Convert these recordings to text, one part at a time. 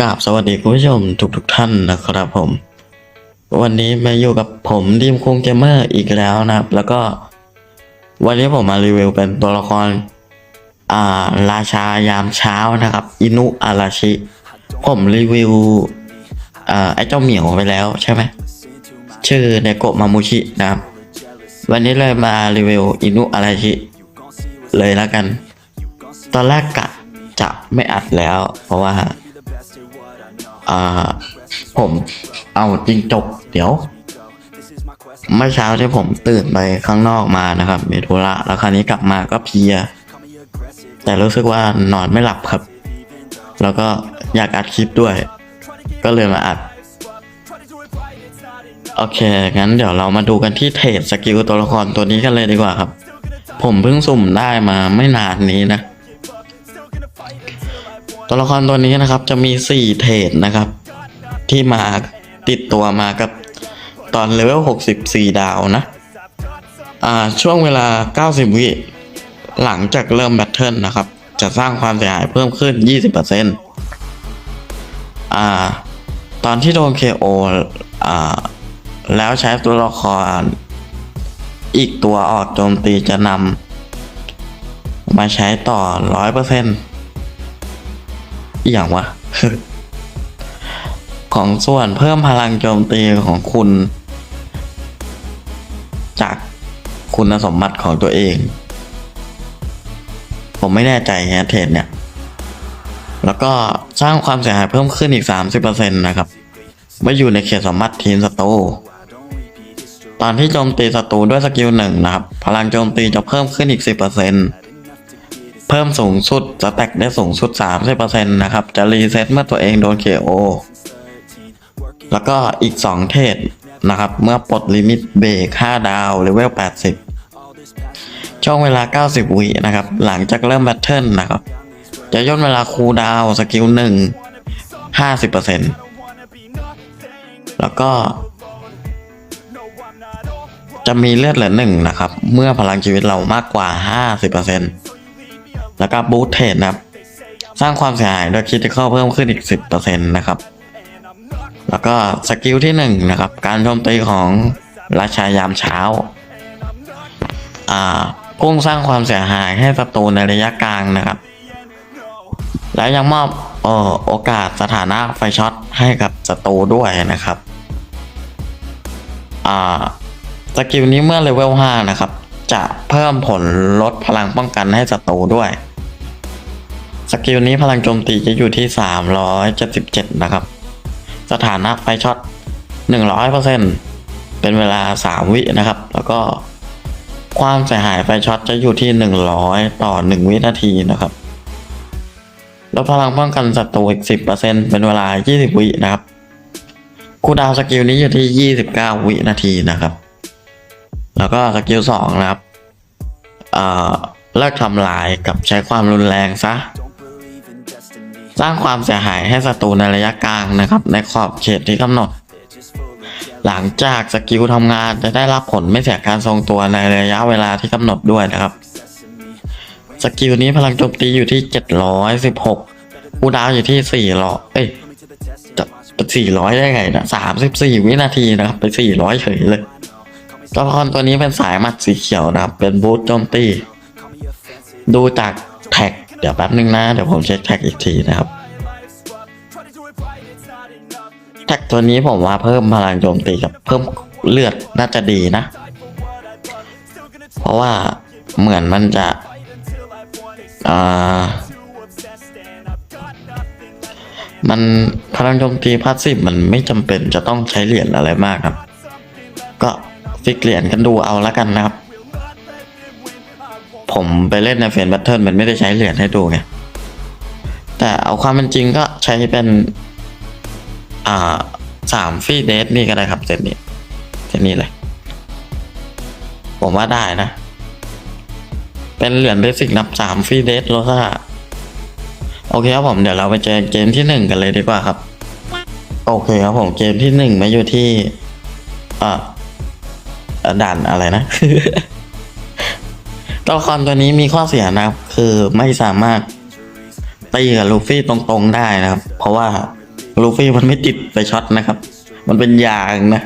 กราบสวัสดีคุณผู้ชมทุกทุกๆท่านนะครับผม วันนี้มาอยู่กับผมดีมคุงเกมเมอร์อีกแล้วนะครับ แล้วก็ วันนี้ผมมารีวิวเป็นตัวละคร อ่า ราชายามเช้านะครับ อินุอาราชิ ผมรีวิว อ่า ไอ้เจ้าเหมียวไปแล้วใช่ไหม ชื่อเนโกะมามุชินะครับ วันนี้เลยมารีวิวอินุอาราชิ เลยแล้วกัน ตอนแรกกะจะไม่อัดแล้ว เพราะว่า อ่าผมเอาจริงจบเดี๋ยว เมื่อเช้าที่ผมตื่นไปข้างนอกมานะครับมีธุระแล้วคราวนี้กลับมาก็เพลีย แต่รู้สึกว่านอนไม่หลับครับ แล้วก็อยากอัดคลิปด้วย ก็เลยมาอัด โอเค งั้นเดี๋ยวเรามาดูกันที่เทรดสกิลตัวละครตัวนี้กันเลยดีกว่าครับ ผมเพิ่งสุ่มได้มาไม่นานนี้นะ ตัวละครตัวนี้นะครับจะมีสี่เทรดนะครับ ที่มาติดตัวมากับตอนเลเวล 64 ดาวนะ อ่าช่วงเวลา 90 วิหลังจากเริ่มแบทเทิลนะครับ จะสร้างความเสียหายเพิ่มขึ้น 20%อ่า ตอนที่โดน KO อ่า แล้วใช้ตัวละครอีกตัวออกโจมตีจะนำมาใช้ต่อ 100% อย่างวะ ของส่วนเพิ่มพลังโจมตีของคุณ จากคุณสมบัติของตัวเอง ผมไม่แน่ใจฮะเทรดเนี่ย แล้วก็สร้างความเสียหายเพิ่มขึ้นอีก 30%นะครับเมื่ออยู่ในเขตสมบัติทีมศัตรูตอนที่โจมตีศัตรูด้วยสกิลหนึ่งนะครับ พลังโจมตีจะเพิ่มขึ้นอีก 10% เพิ่มสูงสุดจะแตกได้สูงสุด 30%นะครับ จะรีเซ็ตเมื่อตัวเองโดน KO แล้วก็อีก 2 เทศนะครับ เมื่อปลดลิมิตเบรก5ดาวเลเวล 80 ช่วงเวลา 90 วินะครับ หลังจากเริ่มแบทเทิลนะครับ จะย่นเวลาคูลดาวสกิลหนึ่ง50%แล้วก็จะมีเลือดเหลือหนึ่งนะครับ เมื่อพลังชีวิตเรามากกว่า 50% แล้วก็บูทเทรดนะครับ สร้างความเสียหายโดยคิดที่เข้าเพิ่มขึ้นอีก 10%นะครับ แล้วก็สกิลที่หนึ่งนะครับ การโจมตีของราชายามเช้า อ่าพุ่งสร้างความเสียหายให้ศัตรูในระยะกลางนะครับ และยังมอบเอ่อโอกาสสถานะไฟช็อตให้กับศัตรูด้วยนะครับ อ่าสกิลนี้เมื่อเลเวล5นะครับ จะเพิ่มผลลดพลังป้องกันให้ศัตรูด้วย สกิลนี้พลังโจมตีจะอยู่ที่ 377 นะครับ สถานะไฟช็อต 100%เป็นเวลา 3 วินะครับ แล้วก็ความเสียหายไฟช็อตจะอยู่ที่ 100 ต่อ 1 วินาทีนะครับ แล้วพลังป้องกันศัตรูอีก 10%เป็นเวลา 20 วินะครับคูดาวสกิลนี้อยู่ที่ 29 วินาทีนะครับ แล้วก็สกิล2นะครับเลิกทำลายกับใช้ความรุนแรงซะ สร้างความเสียหายให้ศัตรูในระยะกลางนะครับ ในขอบเขตที่กำหนด หลังจากสกิลทำงานจะได้รับผลไม่เสียการทรงตัวในระยะเวลาที่กำหนดด้วยนะครับ สกิลนี้พลังโจมตีอยู่ที่ 716คูดาวอยู่ที่400เอ้ยจะ400 ได้ไงนะ34 วินาทีนะครับ ไป 400 เฉยเลย ตัวละครตัวนี้เป็นสายมัดสีเขียวนะครับ เป็นบูทโจมตีดูจากแท็ก เดี๋ยวแป๊บนึงนะ เดี๋ยวผมเช็คแท็กอีกทีนะครับ แท็กตัวนี้ผมว่าเพิ่มพลังโจมตีกับเพิ่มเลือดน่าจะดีนะ เพราะว่าเหมือนมันจะมันพลังโจมตีพาสซีฟมันไม่จำเป็นจะต้องใช้เหรียญอะไรมากครับ ก็ ฟิกเหรียญกันดูเอาละกันนะครับ ผมไปเล่นในเฟนแบทเทิลมันไม่ได้ใช้เหรียญให้ดูไงแต่เอาความเป็นจริงก็ใช้เป็น อ่าสามฟีเดทนี่ก็ได้ครับเซตนี้เซตนี้เลย ผมว่าได้นะ เป็นเหรียญเบสิกนับสามฟีเดทโลซ่าโอเคครับผมเดี๋ยวเราไปเจอเกมที่หนึ่งกันเลยดีกว่าครับ โอเคครับผมเกมที่หนึ่งมาอยู่ที่อ่า ด่านอะไรนะตัวละครตัวนี้มีข้อเสียนะครับ คือไม่สามารถตีกับลูฟี่ตรงๆได้นะครับ เพราะว่าลูฟี่มันไม่ติดไปช็อตนะครับ มันเป็นยางนะ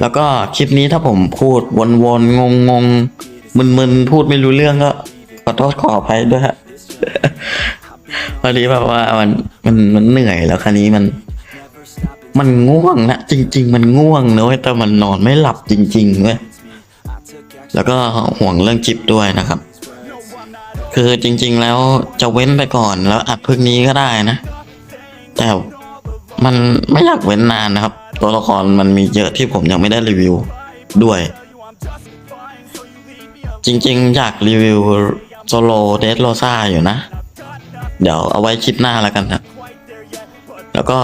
แล้วก็คลิปนี้ถ้าผมพูดวนๆงงๆมึนๆพูดไม่รู้เรื่องก็ขอโทษขออภัยด้วยฮะพอดีแบบว่ามันมันมันเหนื่อยแล้วคันนี้มัน มันง่วงนะจริง ๆ มันง่วงนะเว้ยแต่มันนอนไม่หลับจริงๆเว้ยแล้วก็ห่วงเรื่องจิบด้วยนะครับ คือจริง ๆ แล้วจะเว้นไปก่อนแล้วอัดพึ่งนี้ก็ได้นะ แต่มันไม่อยากเว้นนานนะครับ ตัวละครมันมีเยอะที่ผมยังไม่ได้รีวิวด้วย จริง ๆ อยากรีวิวโซโลเดสโ o ซาอยู่นะ เดี๋ยวเอาไว้คลิปหน้าแล้วกันครับ แล้วก็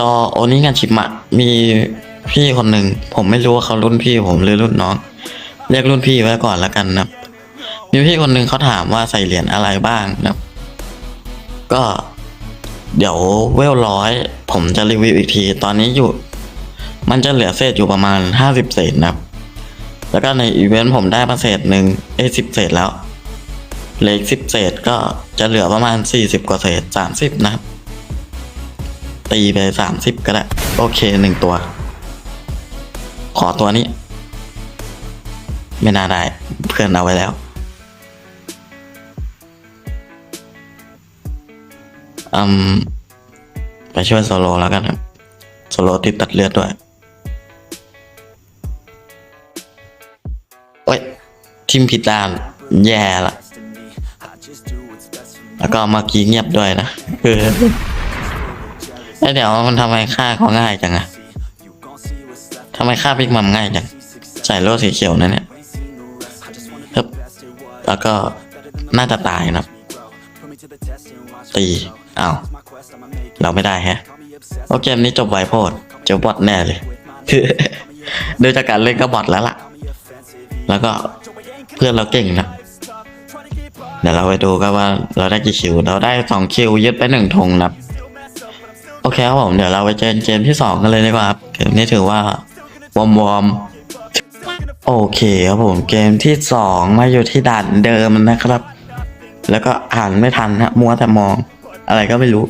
รอโอนิงานชิมะ มีพี่คนหนึ่ง ผมไม่รู้ว่าเขารุ่นพี่ผมหรือรุ่นน้อง เรียกรุ่นพี่ไว้ก่อนแล้วกันนะมีพี่คนหนึ่งเขาถามว่าใส่เหรียญอะไรบ้างนะก็เดี๋ยวเวลร้อยผมจะรีวิวอีกที ตอนนี้อยู่ มันจะเหลือเศษอยู่ประมาณห้าสิบเศษนะครับ แล้วก็ในอีเวนต์ผมได้มาเศษหนึ่งเอ้สิบเศษแล้วเหลืออีกสิบเศษก็จะเหลือประมาณสี่สิบกว่าเศษสามสิบนะครับ ตีไปสามสิบก็ได้ โอเคหนึ่งตัว ขอตัวนี้ ไม่น่าได้ เพื่อนเอาไว้แล้ว อืม ไปช่วยโซโลแล้วกันครับ โซโลติดตัดเลือดด้วยโอ้ยทิมผิดด้าน แย่ละ แล้วก็เมื่อกี้เงียบด้วยนะคือ เอ้ยเดี๋ยวมันทำไมฆ่าเขาง่ายจังอะทำไมฆ่าพิกมัมง่ายจัง ใส่โล่สีเขียวนั่นเนี่ยฮึบแล้วก็น่าจะตายนะตีอ้าวเราไม่ได้แฮะโอเกมนี้จบไวโพดเจอบอทแน่เลยโดูจากการเล่นก็บอทแล้วล่ะ แล้วก็เพื่อนเราเก่งนะเดี๋ยวเราไปดูกันว่าเราได้กี่คิว เราได้สองคิวยึดไปหนึ่งธงนะ โอเคครับผมเดี๋ยวเราไปเจอเกมที่สองกันเลยดีกว่าครับเกมนี้ถือว่าวอมวอมโอเคครับผมเกมที่สองมาอยู่ที่ด่านเดิมนะครับ แล้วก็อ่านไม่ทันฮะมัวแต่มอง อะไรก็ไม่รู้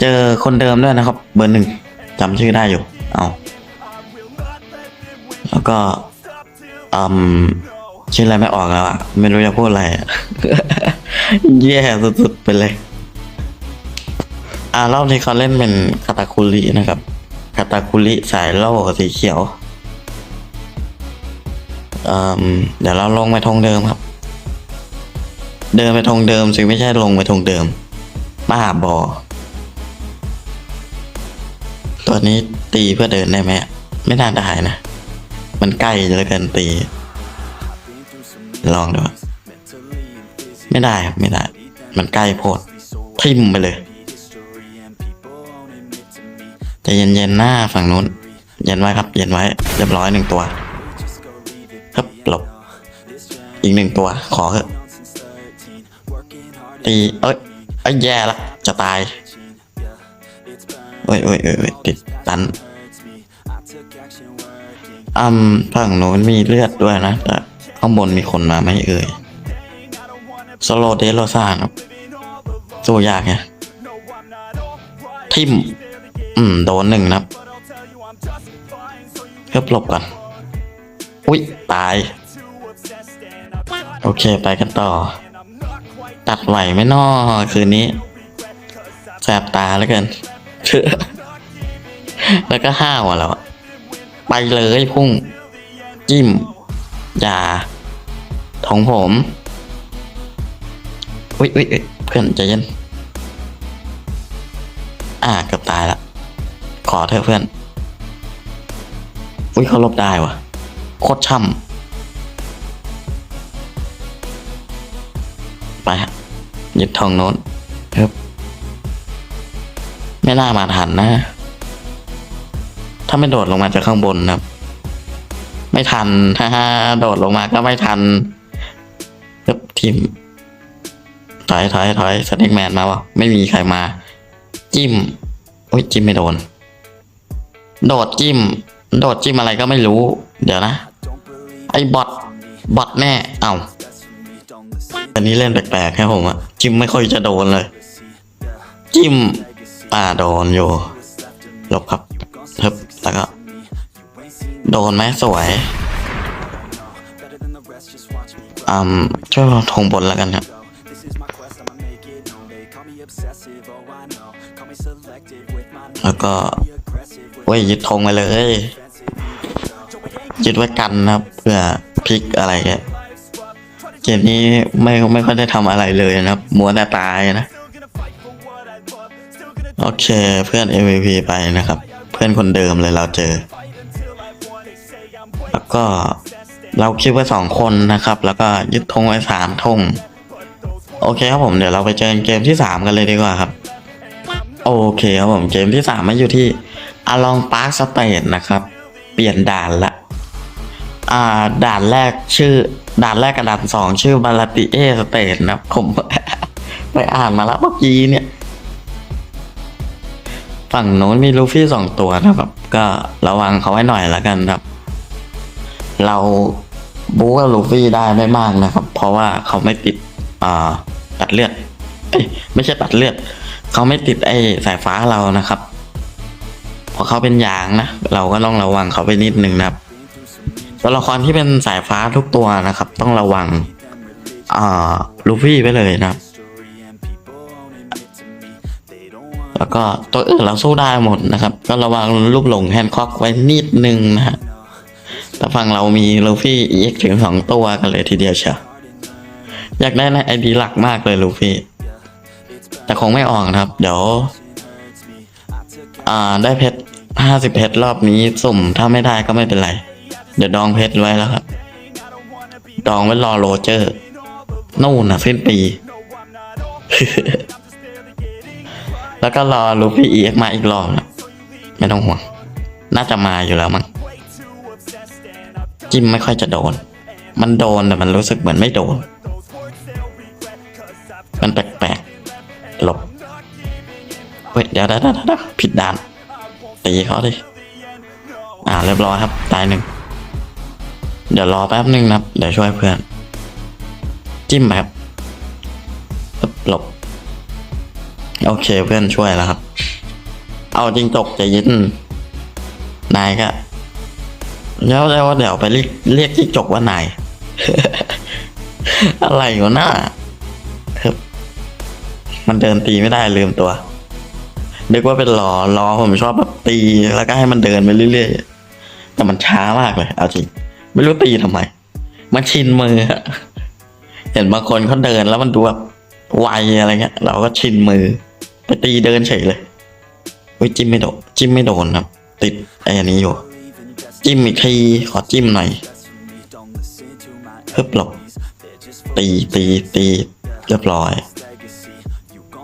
เจอคนเดิมด้วยนะครับ เบอร์หนึ่งจำชื่อได้อยู่ เอาแล้วก็อืมชื่ออะไรไม่ออกแล้วอะไม่รู้จะพูดอะไรอะแย่สุดๆไปเลย อ่ารอบนี้เขาเล่นเป็นคาตาคุรินะครับคาตาคุริสายโล่สีเขียวอืมเดี๋ยวเราลงไปทงเดิมครับ เดินไปทงเดิมสิไม่ใช่ลงไปทงเดิมบ้าบอ ตัวนี้ตีเพื่อเดินได้ไหมไม่น่าได้นะ มันใกล้เหลือเกินตี ลองดู ไม่ได้ครับไม่ได้ มันใกล้โพดทิมไปเลย จะเย็นๆหน้าฝั่งนู้น เย็นไว้ครับ เย็นไว้ เรียบร้อยหนึ่งตัวครับหลบ อีกหนึ่งตัว ขอเถอะตีเอ้ยเอ้ยแย่ละ จะตายเอ้ยเอ้ยเอ้ยติดตันอืมฝั่งโน้นมีเลือดด้วยนะ แต่ข้างบนมีคนมาไม่เอ่ยสโลเดโรซาครับสู้ยากไงทิม อืม โดนหนึ่งนะครับเพื่อหลบก่อน อุ๊ยตาย โอเคไปกันต่อ ตัดไหวไหม่นอคืนนี้แสบตาแล้วกันแล้วก็ห้าวอะแล้วไปเลยพุ่ง จิ้มอย่าของผมอุ๊ยอุ๊ยอุ๊ยเพื่อนใจเย็น อ่าเกือบตายละ ขอเถอะเพื่อน อุ๊ยเขาลบได้วะโคตรช่ำไปฮะยึดทองโน้นครับ ไม่น่ามาทันนะ ถ้าไม่โดดลงมาจากข้างบนนะครับ ไม่ทันฮ่าฮ่าโดดลงมาก็ไม่ทันครับทีมถอยถอยถอยสเน็กแมนมาวะไม่มีใครมา จิ้ม โอ้ยจิ้มไม่โดน โดดจิ้ม โดดจิ้มอะไรก็ไม่รู้ เดี๋ยวนะ ไอ้บอทบอทแน่เอ้าอันนี้เล่นแปลกๆครับผมอะจิ้มไม่ค่อยจะโดนเลย จิ้มอ่าโดนอยู่หลบครับทึบแล้วก็ โดนไหมสวยอืมช่วยทงบนแล้วกันครับแล้วก็ เว้ยยึดธงไปเลยยึดไว้กันนะครับเพื่อพลิกอะไรเกมนี้ไม่ไม่ค่อยได้ทำอะไรเลยนะครับมัวแต่ตายนะ โอเคเพื่อน MVP ไปนะครับ เพื่อนคนเดิมเลยเราเจอ แล้วก็เราคิดไว้สองคนนะครับ แล้วก็ยึดธงไว้สามธงโอเคครับผมเดี๋ยวเราไปเจอเกมที่สามกันเลยดีกว่าครับ โอเคครับผมเกมที่สามมาอยู่ที่ อลองพาร์คสเตทนะครับ เปลี่ยนด่านละอ่าด่านแรกชื่อ ด่านแรกกับด่านสองชื่อบาลติเอสเตทนะผม ไปอ่านมาแล้วเมื่อกี้เนี่ย ฝั่งโน้นมีลูฟี่สองตัวนะครับ ก็ระวังเขาไว้หน่อยละกันครับ เราบู๊กับลูฟี่ได้ไม่มากนะครับ เพราะว่าเขาไม่ติดอ่าตัดเลือดไม่ใช่ตัดเลือด เขาไม่ติดไอ้สายฟ้าเรานะครับ พราะเขาเป็นยางนะ เราก็ต้องระวังเขาไปนิดนึงนะครับ ตัวละครที่เป็นสายฟ้าทุกตัวนะครับ ต้องระวังอ่าลูฟี่ไปเลยนะครับแล้วก็ตัวอื่นเราสู้ได้หมดนะครับ ก็ระวังลูกหลงแฮนด์คอกไว้นิดนึงนะฮะแต่ฝั่งเรามีลูฟี่เอีกถึงสองตัวกันเลยทีเดียวเชียวอยากได้ในไอดีหลักมากเลยลูฟี่ แต่คงไม่ออกนะครับ เดี๋ยว อ่าได้เพชร ห้าสิบเพชรรอบนี้สุ่มถ้าไม่ได้ก็ไม่เป็นไร เดี๋ยวดองเพชรไว้แล้วครับ ดองไว้รอโรเจอร์ นู่นนะสิ้นปี แล้วก็รอลูฟี่เอีกมาอีกรอบนะไม่ต้องห่วง น่าจะมาอยู่แล้วมั้งจิ้มไม่ค่อยจะโดน มันโดนแต่มันรู้สึกเหมือนไม่โดน มันแปลกๆหลบเฮ้ยเดี๋ยวเดี๋ยวเดี๋ยวเดี๋ยวผิดด่าน ตีเขาดิ อ่าเรียบร้อยครับ ตายหนึ่ง เดี๋ยวรอแป๊บหนึ่งนะครับ เดี๋ยวช่วยเพื่อน จิ้มไปครับปึ๊บหลบ โอเคเพื่อนช่วยแล้วครับ เอาจริงจกจะยินนายก็แล้วแล้วเดี๋ยวไปเรียกเรียกจิ้งจกว่านาย อะไรวะหน้ามันเดินตีไม่ได้ลืมตัว นึกว่าเป็นล้อล้อผมชอบแบบตีแล้วก็ให้มันเดินไปเรื่อยๆ แต่มันช้ามากเลยเอาจริง ไม่รู้ตีทำไม มันชินมือ เห็นบางคนเขาเดินแล้วมันดูแบบไวอะไรเงี้ย เราก็ชินมือ ไปตีเดินเฉยเลยเฮ้ยจิ้มไม่โดนจิ้มไม่โดนครับ ติดไอ้นี้อยู่ จิ้มอีกทีขอจิ้มหน่อยเพิ่บหลบตีตีตีเรียบร้อย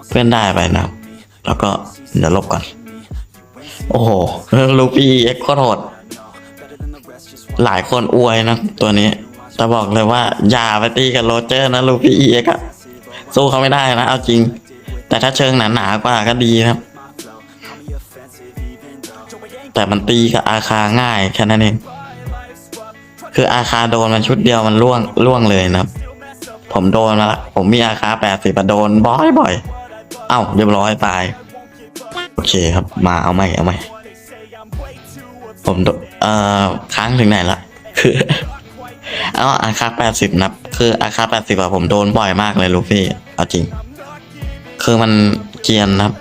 เพื่อนได้ไปนะแล้วก็ เดี๋ยวลบก่อน โอ้โหลูปี้เอ็กโคตรโหดหลายคนอวยนะตัวนี้ แต่บอกเลยว่า อย่าไปตีกับโรเจอร์นะลูปี้เอ็กอะสู้เขาไม่ได้นะ เอาจริง แต่ถ้าเชิงหนาๆกว่าก็ดีครับ แต่มันตีกับอาคาง่ายแค่นั้นเองคืออาคาโดนมันชุดเดียวมันล่วงล่วงเลยนะครับ ผมโดนมาละผมมีอาคาแปดสิบโดนบ่อยบ่อย เอ้าเรียบร้อยตาย โอเคครับมาเอาใหม่เอาใหม่ผมเอ่อค้างถึงไหนละคือเอาอาคาแปดสิบนับคืออาคาแปดสิบอะผมโดนบ่อยมากเลยลูฟี่เอาจริง คือมันเกียนนะครับ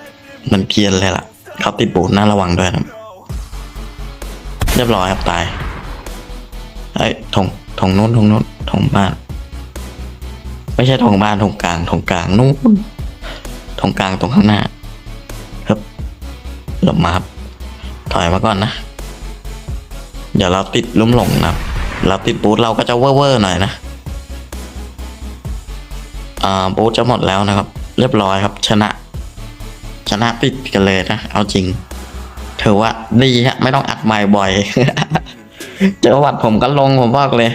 มันเกียนเลยล่ะเขาติดบูทน่าระวังด้วยนะเรียบร้อยครับตายไอ้ถงถงนู้นถงนู้นถงบ้าน ไม่ใช่ถงบ้านถงกลางถงกลางนู้นถงกลางตรงข้างหน้า หลบมาครับถอยมาก่อนนะ เดี๋ยวเราติดลุ่มหลงนะครับเราติดบูทเราก็จะเว่อร์หน่อยนะอ่าบูทจะหมดแล้วนะครับ เรียบร้อยครับ ชนะ ชนะติดกันเลยนะเอาจริงถือว่าดีฮะไม่ต้องอัดใหม่บ่อยเจอวัดผมก็ลงผมบอกเลย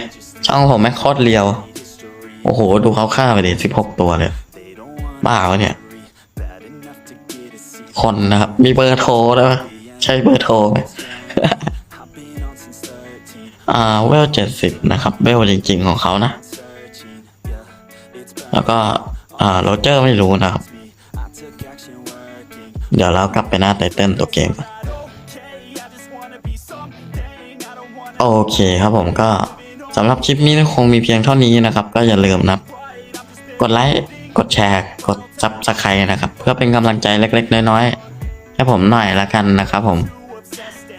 ช่องผมแม่งโคตรเรียว โอ้โห ดูเขาฆ่าไปดิสิบหกตัวเลยบ้าวเนี่ย คนนะครับ มีเบอร์โทรด้วยปะใช่เบอร์โทรไหมอ่าเวลเจ็ดสิบนะครับเวลจริง ๆ ของเขานะ แล้วก็อ่าโรเจอร์ไม่รู้นะครับ เดี๋ยวเรากลับไปหน้าไตเติ้ลตัวเกมโอเคครับผมก็สำหรับคลิปนี้คงมีเพียงเท่านี้นะครับ ก็อย่าลืมนะ กดไลค์ กดแชร์ กดซับสไครต์นะครับ เพื่อเป็นกำลังใจเล็กๆ น้อยๆ ให้ผมหน่อยละกันนะครับผม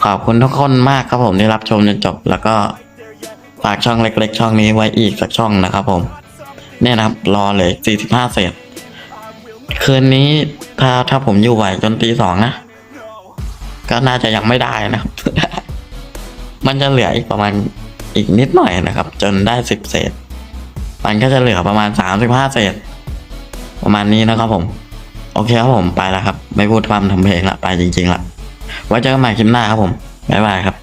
ขอบคุณทุกคนมากครับผมที่รับชมจนจบ แล้วก็ฝากช่องเล็ก ๆ ช่องนี้ไว้อีกสักช่องนะครับผม เนี่ยนะครับ รอเลย 45 เศษ คืนนี้ถ้าถ้าผมอยู่ไหวจนตีสองนะ ก็น่าจะยังไม่ได้นะครับ มันจะเหลืออีกประมาณอีกนิดหน่อยนะครับ จนได้สิบเศษ มันก็จะเหลือประมาณสามสิบห้าเศษ ประมาณนี้นะครับผม โอเคครับผมไปแล้วครับ ไม่พูดความทำเพลงละไปจริงๆละไว้เจอกันใหม่คลิปหน้าครับผมบ๊ายบายครับ